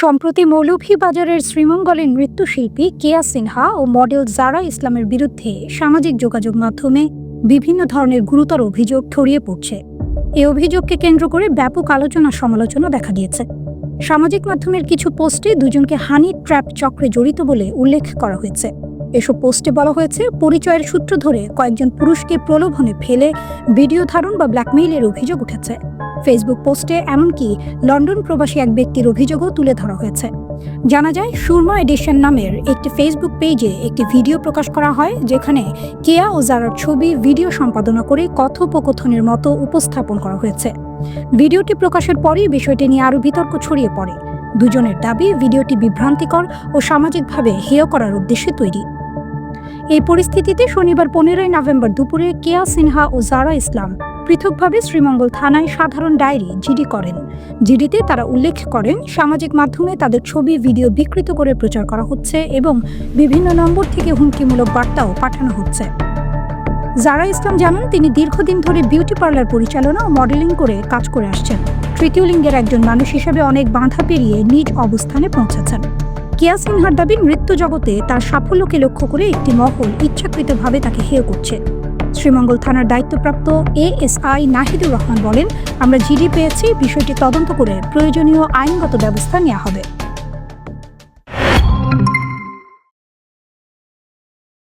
সম্প্রতি মৌলভীবাজারের শ্রীমঙ্গলের নৃত্যশিল্পী কেয়া সিনহা ও মডেল জারা ইসলামের বিরুদ্ধে সামাজিক যোগাযোগ মাধ্যমে বিভিন্ন ধরনের গুরুতর অভিযোগ ছড়িয়ে পড়ছে। এ অভিযোগকে কেন্দ্র করে ব্যাপক আলোচনা সমালোচনা দেখা দিয়েছে সামাজিক মাধ্যমের কিছু পোস্টে দুজনকে হানি ট্র্যাপ চক্রে জড়িত বলে উল্লেখ করা হয়েছে। এসব পোস্টে বলা হয়েছে, পরিচয়ের সূত্র ধরে কয়েকজন পুরুষকে প্রলোভনে ফেলে, ভিডিও ধারণ বা ব্ল্যাকমেইলের অভিযোগ উঠেছে। ফেসবুক পোস্টে, এমনকি লন্ডন প্রবাসী এক ব্যক্তির অভিযোগও তুলে ধরা হয়েছে। জানা যায়, সুরমা এডিশন নামের একটি ফেসবুক পেজে একটি ভিডিও প্রকাশ করা হয়, যেখানে কেয়া ও জারার ছবি ভিডিও সম্পাদনা করে কথোপকথনের মতো উপস্থাপন করা হয়েছে। ভিডিওটি প্রকাশের পরই বিষয়টি নিয়ে আরও বিতর্ক ছড়িয়ে পড়ে। দুজনের দাবি, ভিডিওটি বিভ্রান্তিকর ও সামাজিকভাবে হেয় করার উদ্দেশ্যে তৈরি। এই পরিস্থিতিতে শনিবার পনেরোই নভেম্বর দুপুরে কেয়া সিনহা ও জারা ইসলাম পৃথকভাবে শ্রীমঙ্গল থানায় সাধারণ ডায়েরি জিডি করেন। জিডিতে তারা উল্লেখ করেন, সামাজিক মাধ্যমে তাদের ছবি, ভিডিও বিকৃত করে প্রচার করা হচ্ছে এবং বিভিন্ন নম্বর থেকে হুমকিমূলক বার্তাও পাঠানো হচ্ছে। জারা ইসলাম জানান, তিনি দীর্ঘদিন ধরে বিউটি পার্লার পরিচালনা ও মডেলিং করে কাজ করে আসছেন। তৃতীয় লিঙ্গের একজন মানুষ হিসেবে অনেক বাধা পেরিয়ে নিজ অবস্থানে পৌঁছেছেন। কেয়া সিনহার দাবি নৃত্য জগতে তার সাফল্যকে লক্ষ্য করে একটি মহল ইচ্ছাকৃতভাবে তাকে হেয় করছে। শ্রীমঙ্গল থানার দায়িত্বপ্রাপ্ত এএসআই নাহিদুর রহমান বলেন, আমরা জিডি পেয়েছি, বিষয়টি তদন্ত করে প্রয়োজনীয় আইনগত ব্যবস্থা নেওয়া হবে।